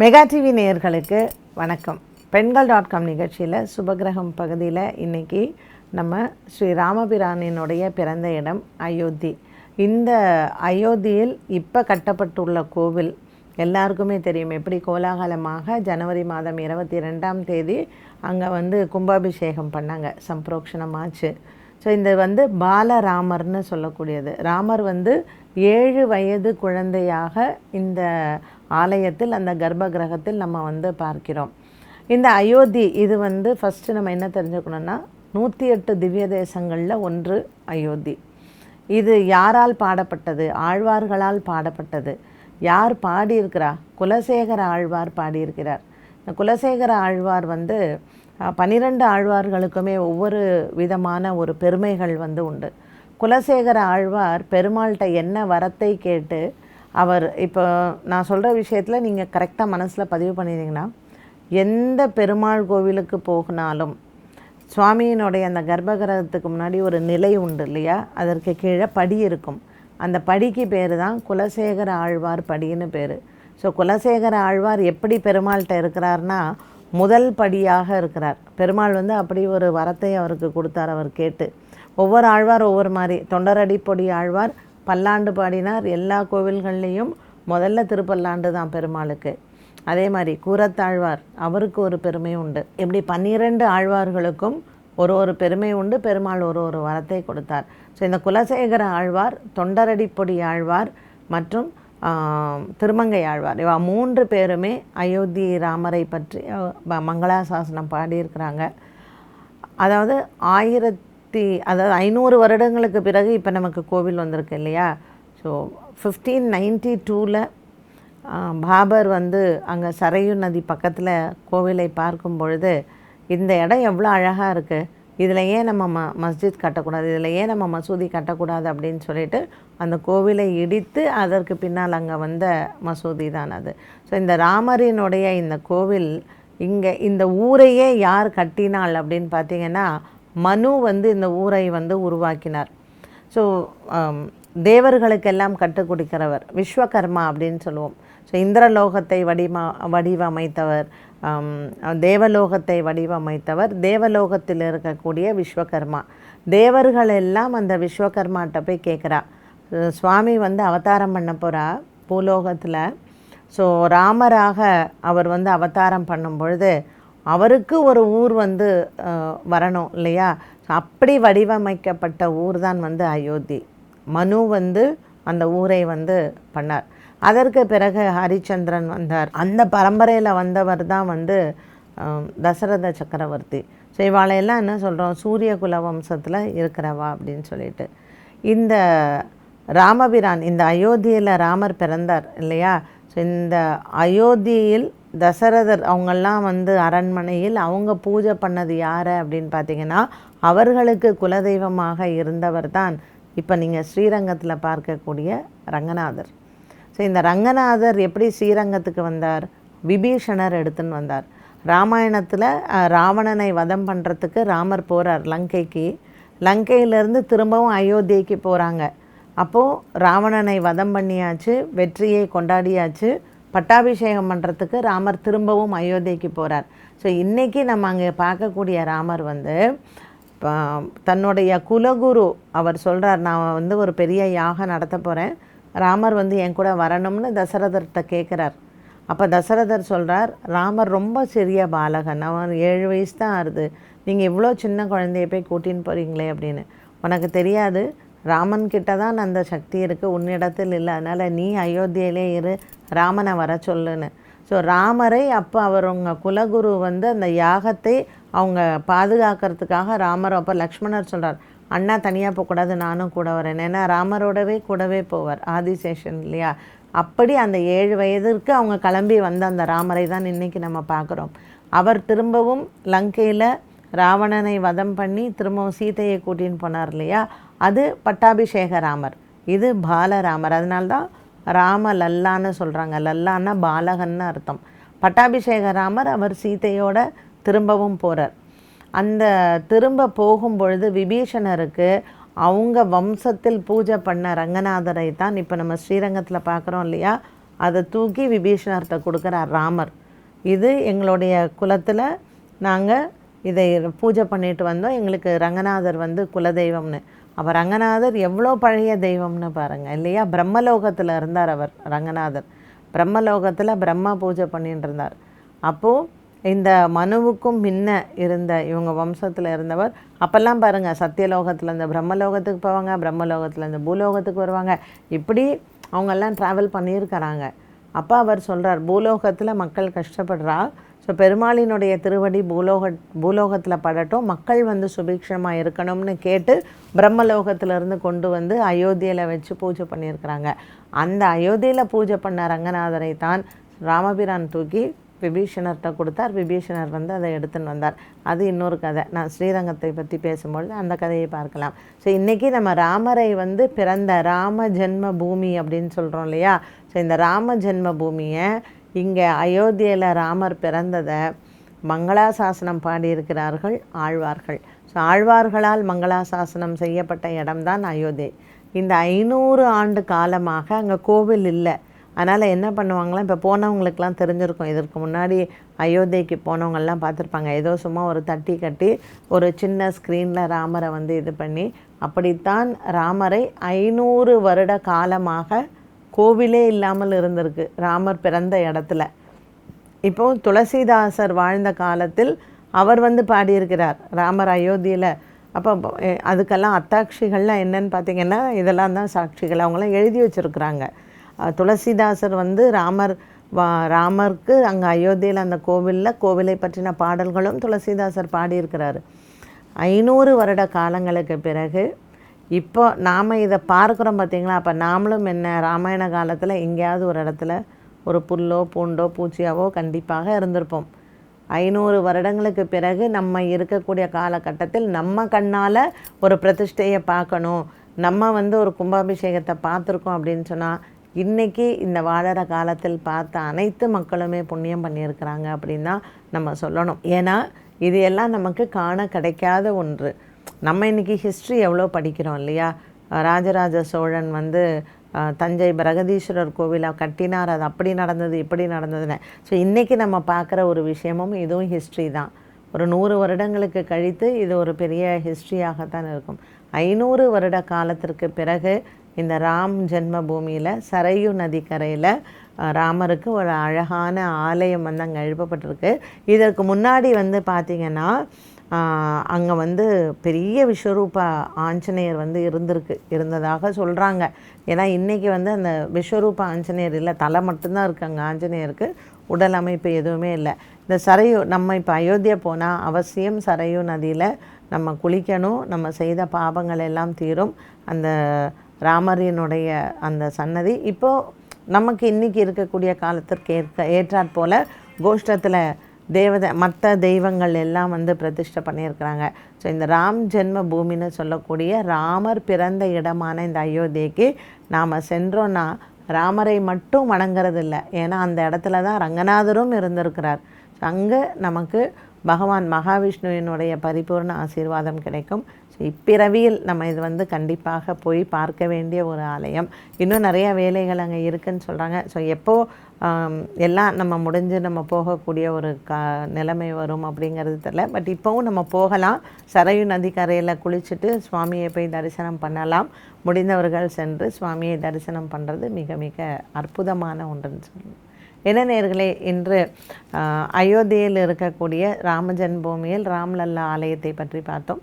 Mega TV நேயர்களுக்கு வணக்கம். பெண்கள் டாட் காம் நிகழ்ச்சியில் சுபகிரகம் பகுதியில் இன்னைக்கு நம்ம ஸ்ரீ ராமபிரானினுடைய பிறந்த இடம் அயோத்தி. இந்த அயோத்தியில் இப்போ கட்டப்பட்டுள்ள கோவில் எல்லாருக்குமே தெரியும். எப்படி கோலாகலமாக ஜனவரி மாதம் இருபத்தி ரெண்டாம் தேதி அங்கே வந்து கும்பாபிஷேகம் பண்ணாங்க. சம்பிரோக்ஷணமாச்சு. ஸோ இந்த வந்து பாலராமர்னு சொல்லக்கூடியது. ராமர் வந்து ஏழு வயது குழந்தையாக இந்த ஆலயத்தில் அந்த கர்ப்ப கிரகத்தில் நம்ம வந்து பார்க்கிறோம். இந்த அயோத்தி இது வந்து ஃபஸ்ட்டு நம்ம என்ன தெரிஞ்சுக்கணும்னா நூற்றி எட்டு திவ்ய தேசங்களில் ஒன்று அயோத்தி. இது யாரால் பாடப்பட்டது? ஆழ்வார்களால் பாடப்பட்டது. யார் பாடியிருக்கிறா? குலசேகர ஆழ்வார் பாடியிருக்கிறார். இந்த குலசேகர ஆழ்வார் வந்து பனிரெண்டு ஆழ்வார்களுக்குமே ஒவ்வொரு விதமான ஒரு பெருமைகள் வந்து உண்டு. குலசேகர ஆழ்வார் பெருமாள்கிட்ட என்ன வரத்தை கேட்டு அவர் இப்போ நான் சொல்கிற விஷயத்தில் நீங்கள் கரெக்டாக மனசில் பதிவு பண்ணிட்டீங்கன்னா எந்த பெருமாள் கோவிலுக்கு போகினாலும் சுவாமியினுடைய அந்த கர்ப்பகிரகத்துக்கு முன்னாடி ஒரு நிலை உண்டு இல்லையா? அதற்கு கீழே படி இருக்கும். அந்த படிக்கு பேர் தான் குலசேகர ஆழ்வார் படின்னு பேர். ஸோ குலசேகர ஆழ்வார் எப்படி பெருமாள்கிட்ட இருக்கிறார்னா முதல் படியாக இருக்கிறார். பெருமாள் வந்து அப்படி ஒரு வரத்தை அவருக்கு கொடுத்தார் அவர் கேட்டு. ஒவ்வொரு ஆழ்வார் ஒவ்வொரு மாதிரி தொண்டரடி பொடி ஆழ்வார் பல்லாண்டு பாடினார். எல்லா கோவில்கள்லேயும் முதல்ல திருப்பல்லாண்டு தான் பெருமாளுக்கு. அதே மாதிரி கூரத்தாழ்வார் அவருக்கு ஒரு பெருமை உண்டு. இப்படி பன்னிரண்டு ஆழ்வார்களுக்கும் ஒரு ஒரு பெருமை உண்டு. பெருமாள் ஒரு ஒரு வரத்தை கொடுத்தார். ஸோ இந்த குலசேகர ஆழ்வார் தொண்டரடிப்பொடி ஆழ்வார் மற்றும் திருமங்கை ஆழ்வார். இவா மூன்று பேருமே அயோத்தி ராமரை பற்றி மங்களாசாசனம் பாடியிருக்கிறாங்க. அதாவது ஆயிரத்தி அதாவது ஐநூறு வருடங்களுக்கு பிறகு இப்போ நமக்கு கோவில் வந்திருக்கு இல்லையா? ஸோ ஃபிஃப்டீன் நைன்டி டூவில் பாபர் வந்து அங்கே சரையு நதி பக்கத்தில் கோவிலை பார்க்கும் பொழுது இந்த இடம் எவ்வளோ அழகாக இருக்குது இதில் ஏன் நம்ம ம மஸ்ஜித் கட்டக்கூடாது? இதில் ஏன் நம்ம மசூதி கட்டக்கூடாது அப்படின்னு சொல்லிட்டு அந்த கோவிலை இடித்து அதற்கு பின்னால் அங்கே வந்த மசூதி தான் அது. ஸோ இந்த ராமரினுடைய இந்த கோவில் இங்கே இந்த ஊரையே யார் கட்டினாள் அப்படின்னு பார்த்தீங்கன்னா மனு வந்து இந்த ஊரை வந்து உருவாக்கினார். ஸோ um, தேவர்களுக்கெல்லாம் கற்றுக் கொடுக்கிறவர் விஸ்வகர்மா அப்படின்னு சொல்லுவோம். ஸோ இந்திரலோகத்தை வடிவ வடிவமைத்தவர் um, தேவலோகத்தை வடிவமைத்தவர் தேவலோகத்தில் இருக்கக்கூடிய விஸ்வகர்மா. தேவர்கள் எல்லாம் அந்த விஸ்வகர்மாட்ட போய் கேட்குறா சுவாமி வந்து அவதாரம் பண்ண போகிறா பூலோகத்தில். ஸோ ராமராக அவர் வந்து அவதாரம் பண்ணும் பொழுது அவருக்கு ஒரு ஊர் வந்து வரணும் இல்லையா? அப்படி வடிவமைக்கப்பட்ட ஊர் தான் வந்து அயோத்தி. மனு வந்து அந்த ஊரை வந்து பண்ணார். அதற்கு பிறகு ஹரிச்சந்திரன் வந்தார். அந்த பரம்பரையில் வந்தவர் தான் வந்து தசரத சக்கரவர்த்தி. ஸோ இவாளையெல்லாம் என்ன சொல்கிறோம் சூரிய குல வம்சத்தில் இருக்கிறவா அப்படின்னு சொல்லிட்டு. இந்த ராமபிரான் இந்த அயோத்தியில் ராமர் பிறந்தார் இல்லையா? ஸோ இந்த அயோத்தியில் தசரதர் அவங்கெல்லாம் வந்து அரண்மனையில் அவங்க பூஜை பண்ணது யார் அப்படின்னு பார்த்தீங்கன்னா அவர்களுக்கு குலதெய்வமாக இருந்தவர் தான் இப்போ நீங்கள் ஸ்ரீரங்கத்தில் பார்க்கக்கூடிய ரங்கநாதர். ஸோ இந்த ரங்கநாதர் எப்படி ஸ்ரீரங்கத்துக்கு வந்தார்? விபீஷணர் எடுத்துன்னு வந்தார். ராமாயணத்தில் ராவணனை வதம் பண்ணுறதுக்கு ராமர் போகிறார் லங்கைக்கு. லங்கையிலேருந்து திரும்பவும் அயோத்தியைக்கு போகிறாங்க அப்போது ராவணனை வதம் பண்ணியாச்சு வெற்றியை கொண்டாடியாச்சு. பட்டாபிஷேகம் பண்ணுறதுக்கு ராமர் திரும்பவும் அயோத்திக்கு போகிறார் ஸோ இன்றைக்கி நம்ம அங்கே பார்க்கக்கூடிய ராமர் வந்து தன்னுடைய குலகுரு அவர் சொல்கிறார் நான் வந்து ஒரு பெரிய யாகம் நடத்த போகிறேன் ராமர் வந்து என் கூட வரணும்னு தசரதர்கிட்ட கேட்குறார் அப்போ தசரதர் சொல்கிறார் ராமர் ரொம்ப சிறிய பாலகன். அவன் ஏழு வயசு தான் ஆறுது. நீங்கள் இவ்வளோ சின்ன குழந்தைய போய் கூட்டின்னு போகிறீங்களே அப்படின்னு. உனக்கு தெரியாது. ராமன் கிட்ட தான் அந்த சக்தி இருக்குது உன்னிடத்தில் இல்லை. அதனால் நீ அயோத்தியிலே இரு ராமனை வர சொல்லுன்னு. ஸோ ராமரை அப்போ அவர் உங்கள் குலகுரு வந்து அந்த யாகத்தை அவங்க பாதுகாக்கிறதுக்காக ராமர் அப்போ லக்ஷ்மணர் சொல்கிறார் அண்ணா தனியாக போகக்கூடாது நானும் கூட வரேன். ஏன்னா ராமரோடவே கூடவே போவார் ஆதிசேஷன் இல்லையா? அப்படி அந்த ஏழு வயதிற்கு அவங்க கிளம்பி வந்த அந்த ராமரை தான் இன்றைக்கி நம்ம பார்க்குறோம். அவர் திரும்பவும் லங்கையில் ராவணனை வதம் பண்ணி திரும்பவும் சீதையை கூட்டின்னு போனார் இல்லையா? அது பட்டாபிஷேக ராமர் இது பாலராமர். அதனால்தான் ராம லல்லான்னு சொல்கிறாங்க லல்லான்னா பாலகன்னு அர்த்தம். பட்டாபிஷேக ராமர் அவர் சீதையோட திரும்பவும் போகிறார் அந்த திரும்ப போகும் பொழுது விபீஷணருக்கு அவங்க வம்சத்தில் பூஜை பண்ண ரங்கநாதரை தான் இப்போ நம்ம ஸ்ரீரங்கத்தில் பார்க்குறோம் இல்லையா? அதை தூக்கி விபீஷணர்கிட்ட கொடுக்குறார் ராமர். இது எங்களுடைய குலத்தில் நாங்கள் இதை பூஜை பண்ணிட்டு வந்தோம். எங்களுக்கு ரங்கநாதர் வந்து குலதெய்வம்னு. அப்போ ரங்கநாதர் எவ்வளோ பழைய தெய்வம்னு பாருங்கள் இல்லையா? பிரம்மலோகத்தில் இருந்தார் அவர் ரங்கநாதர். பிரம்மலோகத்தில் பிரம்மா பூஜை பண்ணிட்டு இருந்தார் அப்போது இந்த மனுவுக்கும் முன்ன இருந்த இவங்க வம்சத்தில் இருந்தவர் அப்போல்லாம் பாருங்கள் சத்தியலோகத்தில் இந்த பிரம்மலோகத்துக்கு போவாங்க பிரம்மலோகத்தில் இந்த பூலோகத்துக்கு வருவாங்க. இப்படி அவங்கெல்லாம் ட்ராவல் பண்ணியிருக்கிறாங்க. அப்போ அவர் சொல்கிறார் பூலோகத்தில் மக்கள் கஷ்டப்படுறா ஸோ பெருமாளினுடைய திருவடி பூலோக பூலோகத்தில் படட்டும் மக்கள் வந்து சுபிக்ஷமாக இருக்கணும்னு கேட்டு பிரம்மலோகத்திலேருந்து கொண்டு வந்து அயோத்தியில் வச்சு பூஜை பண்ணியிருக்கிறாங்க. அந்த அயோத்தியில் பூஜை பண்ண ரங்கநாதரை தான் ராமபிரான் தூக்கி விபீஷணர்கிட்ட கொடுத்தார். விபீஷணர் வந்து அதை எடுத்துன்னு வந்தார். அது இன்னொரு கதை. நான் ஸ்ரீரங்கத்தை பற்றி பேசும்பொழுது அந்த கதையை பார்க்கலாம். ஸோ இன்றைக்கி நம்ம ராமரை வந்து பிறந்த ராம ஜென்ம பூமி அப்படின்னு சொல்கிறோம் இல்லையா? ஸோ இந்த ராம ஜென்ம பூமியை இங்கே அயோத்தியில் ராமர் பிறந்ததை மங்களாசாசனம் பாடியிருக்கிறார்கள் ஆழ்வார்கள். ஸோ ஆழ்வார்களால் மங்களாசாசனம் செய்யப்பட்ட இடம்தான் அயோத்தி. இந்த ஐநூறு ஆண்டு காலமாக அங்கே கோவில் இல்லை. அதனால் என்ன பண்ணுவாங்களாம் இப்போ போனவங்களுக்கெல்லாம் தெரிஞ்சிருக்கும். இதற்கு முன்னாடி அயோத்திக்கு போனவங்கள்லாம் பார்த்துருப்பாங்க. ஏதோ சும்மா ஒரு தட்டி கட்டி ஒரு சின்ன ஸ்க்ரீனில் ராமரை வந்து இது பண்ணி அப்படித்தான் ராமரை ஐநூறு வருட காலமாக கோவிலே இல்லாமல் இருந்திருக்கு. ராமர் பிறந்த இடத்துல. இப்போ துளசிதாசர் வாழ்ந்த காலத்தில் அவர் வந்து பாடியிருக்கிறார் ராமர் அயோத்தியில். அப்போ அதுக்கெல்லாம் அத்தாட்சிகள்லாம் என்னன்னு பார்த்தீங்கன்னா இதெல்லாம் தான் சாட்சிகள். அவங்களாம் எழுதி வச்சுருக்குறாங்க. துளசிதாசர் வந்து ராமர் வா ராமருக்கு அங்கே அயோத்தியில் அந்த கோவிலில் கோவிலை பற்றின பாடல்களும் துளசிதாசர் பாடியிருக்கிறாரு. ஐநூறு வருட காலங்களுக்கு பிறகு இப்போ நாம் இதை பார்க்குறோம் பார்த்தீங்களா? அப்போ நாமளும் என்ன ராமாயண காலத்தில் எங்கேயாவது ஒரு இடத்துல ஒரு புல்லோ பூண்டோ பூச்சியாவோ கண்டிப்பாக இருந்திருப்போம். ஐநூறு வருடங்களுக்கு பிறகு நம்ம இருக்கக்கூடிய காலகட்டத்தில் நம்ம கண்ணால் ஒரு பிரதிஷ்டையை பார்க்கணும். நம்ம வந்து ஒரு கும்பாபிஷேகத்தை பார்த்துருக்கோம் அப்படின்னு சொன்னால் இன்றைக்கி இந்த வாழற காலத்தில் பார்த்த அனைத்து மக்களுமே புண்ணியம் பண்ணியிருக்கிறாங்க அப்படின்னு தான் நம்ம சொல்லணும். ஏன்னா இது எல்லாம் நமக்கு காண கிடைக்காத ஒன்று. நம்ம இன்றைக்கி ஹிஸ்ட்ரி எவ்வளோ படிக்கிறோம் இல்லையா? ராஜராஜ சோழன் வந்து அஹ், தஞ்சை பிரகதீஸ்வரர் கோவிலை கட்டினார். அது அப்படி நடந்தது இப்படி நடந்ததுன்னு. ஸோ இன்றைக்கி நம்ம பார்க்குற ஒரு விஷயமும் இதுவும் ஹிஸ்ட்ரி தான். ஒரு நூறு வருடங்களுக்கு கழித்து இது ஒரு பெரிய ஹிஸ்ட்ரியாகத்தான் இருக்கும். ஐநூறு வருட காலத்திற்கு பிறகு இந்த ராம் ஜென்ம பூமியில் சரையு நதிக்கரையில் ராமருக்கு ஒரு அழகான ஆலயம் வந்து அங்கே எழுப்பப்பட்டிருக்கு. இதற்கு முன்னாடி வந்து பார்த்திங்கன்னா அங்கே வந்து பெரிய விஸ்வரூப ஆஞ்சநேயர் வந்து இருந்திருக்கு இருந்ததாக சொல்கிறாங்க ஏன்னா இன்றைக்கி வந்து அந்த விஸ்வரூப ஆஞ்சநேயர் இல்லை தலை மட்டும்தான் இருக்குது அங்கே ஆஞ்சநேயருக்கு. உடல் அமைப்பு எதுவுமே இல்லை. இந்த சரையு நம்ம இப்போ அயோத்தியா போனால் அவசியம் சரையு நதியில் நம்ம குளிக்கணும் நம்ம செய்த பாபங்கள் எல்லாம் தீரும். அந்த ராமரியனுடைய அந்த சன்னதி. இப்போது நமக்கு இன்றைக்கி இருக்கக்கூடிய காலத்திற்கு ஏற்க ஏற்றாற் போல் கோஷ்டத்தில் தேவதை மற்ற தெய்வங்கள் எல்லாம் வந்து பிரதிஷ்டை பண்ணியிருக்கிறாங்க. ஸோ இந்த ராம் ஜென்ம பூமின்னு சொல்லக்கூடிய ராமர் பிறந்த இடமான இந்த அயோத்திக்கு நாம் சென்றோன்னா ராமரை மட்டும் வணங்குறது இல்லை ஏன்னா அந்த இடத்துல தான் ரங்கநாதரும் இருந்திருக்கிறார். அங்கே நமக்கு பகவான் மகாவிஷ்ணுவினுடைய பரிபூர்ண ஆசீர்வாதம் கிடைக்கும். இப்பிறவியில் நம்ம இது வந்து கண்டிப்பாக போய் பார்க்க வேண்டிய ஒரு ஆலயம். இன்னும் நிறைய வேலைகள் அங்கே இருக்குன்னு சொல்கிறாங்க ஸோ எப்போ எல்லாம் நம்ம முடிஞ்சு நம்ம போகக்கூடிய ஒரு க நிலைமை வரும் அப்படிங்கிறது தெரில பட் இப்போவும் நம்ம போகலாம். சரையு நதிக்கரையில் குளிச்சுட்டு சுவாமியை போய் தரிசனம் பண்ணலாம். முடிந்தவர்கள் சென்று சுவாமியை தரிசனம் பண்ணுறது மிக மிக அற்புதமான ஒன்றுன்னு சொல்லணும் என்ன நேர்களே இன்று அயோத்தியில் இருக்கக்கூடிய ராம ஜென்மபூமியில் ராம்லல்லா ஆலயத்தை பற்றி பார்த்தோம்.